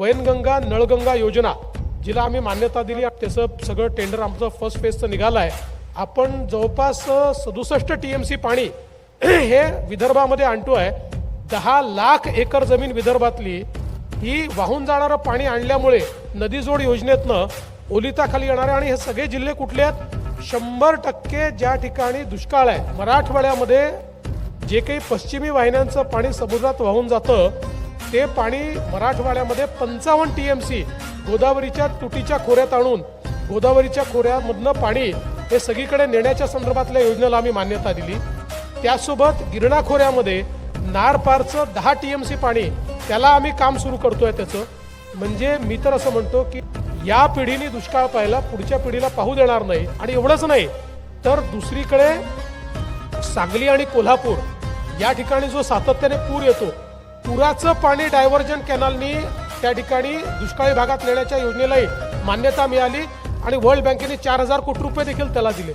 वैनगंगा नळगंगा योजना जिला आम्ही मान्यता दिली त्याचं सगळं टेंडर आमचं फर्स्ट फेजचं निघालं आहे आपण जवळपास सदुसष्ट टी एम सी पाणी हे विदर्भामध्ये आणतो आहे दहा लाख एकर जमीन विदर्भातली ही वाहून जाणारं पाणी आणल्यामुळे नदीजोड योजनेतनं ओलिताखाली येणारे आणि हे सगळे जिल्हे कुठले आहेत? शंभर टक्के ज्या ठिकाणी दुष्काळ आहे मराठवाड्यामध्ये जे काही पश्चिमी वाहिन्यांचं पाणी समुद्रात वाहून जातं ते पाणी मराठवाड्यामध्ये पंचावन्न टी एम सी गोदावरीच्या तुटीच्या खोऱ्यात आणून गोदावरीच्या खोऱ्यामधनं पाणी हे सगळीकडे नेण्याच्या संदर्भातल्या योजनेला आम्ही मान्यता दिली. त्यासोबत गिरणा खोऱ्यामध्ये नारपारचं दहा टी एम सी पाणी त्याला आम्ही काम सुरू करतोय त्याचं. म्हणजे मी तर असं म्हणतो की या पिढीने दुष्काळ पाहिला पुढच्या पिढीला पाहू देणार नाही आणि एवढंच नाही तर दुसरीकडे सांगली आणि कोल्हापूर या ठिकाणी जो सातत्याने पूर येतो पुराचं पाणी डायव्हर्जन कॅनलनी त्या ठिकाणी दुष्काळी भागात नेण्याच्या योजनेलाही मान्यता मिळाली आणि वर्ल्ड बँकेने चार हजार कोटी रुपये देखील त्याला दिले.